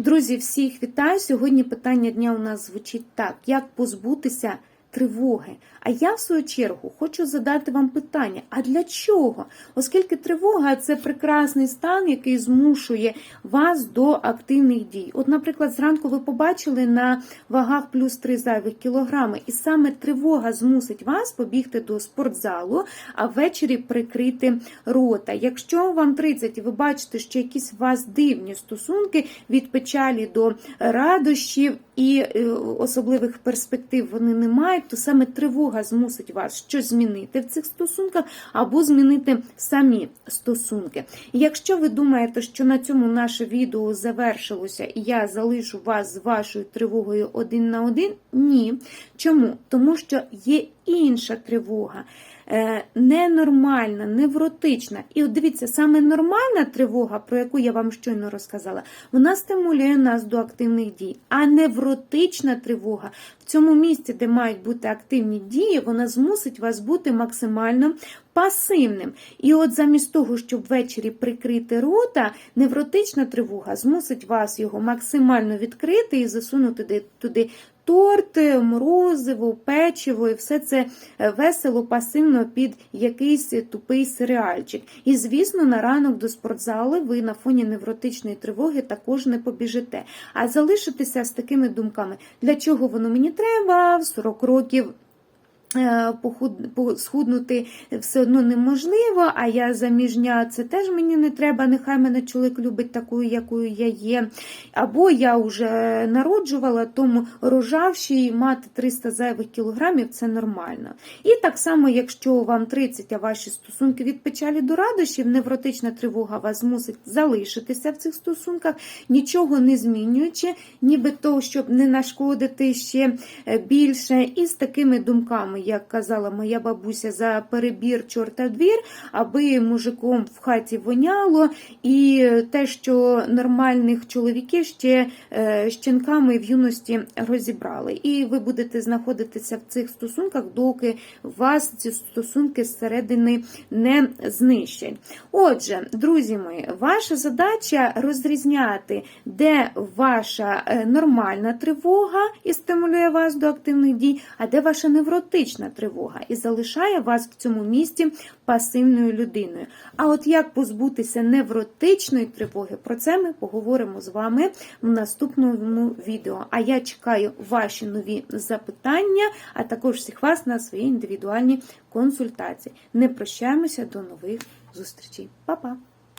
Друзі, всіх вітаю! Сьогодні питання дня у нас звучить так: як позбутися тривоги? А я, в свою чергу, хочу задати вам питання: а для чого? Оскільки тривога це прекрасний стан, який змушує вас до активних дій. От, наприклад, зранку ви побачили на вагах плюс 3 зайвих кілограми, і саме тривога змусить вас побігти до спортзалу, а ввечері прикрити рота. Якщо вам 30 і ви бачите, що якісь у вас дивні стосунки від печалі до радощів і е, особливих перспектив вони не мають, то саме тривога змусить вас щось змінити в цих стосунках або змінити самі стосунки. Якщо ви думаєте, що на цьому наше відео завершилося, і я залишу вас з вашою тривогою один на один, ні. Чому? Тому що є інша тривога. Е, Ненормальна, невротична. І от дивіться, саме нормальна тривога, про яку я вам щойно розказала, вона стимулює нас до активних дій. А невротична тривога в цьому місці, де мають бути активні дії, вона змусить вас бути максимально пасивним. І от замість того, щоб ввечері прикрити рота, невротична тривога змусить вас його максимально відкрити і засунути туди- туди торт, морозиво, печиво і все це е, весело, пасивно під якийсь тупий серіальчик. І, звісно, на ранок до спортзали ви на фоні невротичної тривоги також не побіжите. А залишитися з такими думками, для чого воно мені треба в 40 років. Е, Схуднути все одно неможливо, а я заміжня, це теж мені не треба. Нехай мене чоловік любить такою, якою я є. Або я вже народжувала, тому рожавші мати 300 зайвих кілограмів це нормально. І так само, якщо вам 30, а ваші стосунки від печалі до радощів, невротична тривога вас змусить залишитися в цих стосунках, нічого не змінюючи, ніби то, щоб не нашкодити ще е, більше, і з такими думками, як казала моя бабуся, за перебір чорта двір, аби мужиком в хаті воняло, і те, що нормальних чоловіків ще е, щенками в юності розібрали. І ви будете знаходитися в цих стосунках, доки вас ці стосунки зсередини не знищать. Отже, друзі мої, ваша задача розрізняти, де ваша е, нормальна тривога і стимулює вас до активних дій, а де ваша невротична тривога і залишає вас в цьому місці пасивною людиною. А от як позбутися невротичної тривоги, про це ми поговоримо з вами в наступному відео. А я чекаю ваші нові запитання, а також всіх вас на свої індивідуальні консультації. Не прощаємося до нових зустрічей. Па-па!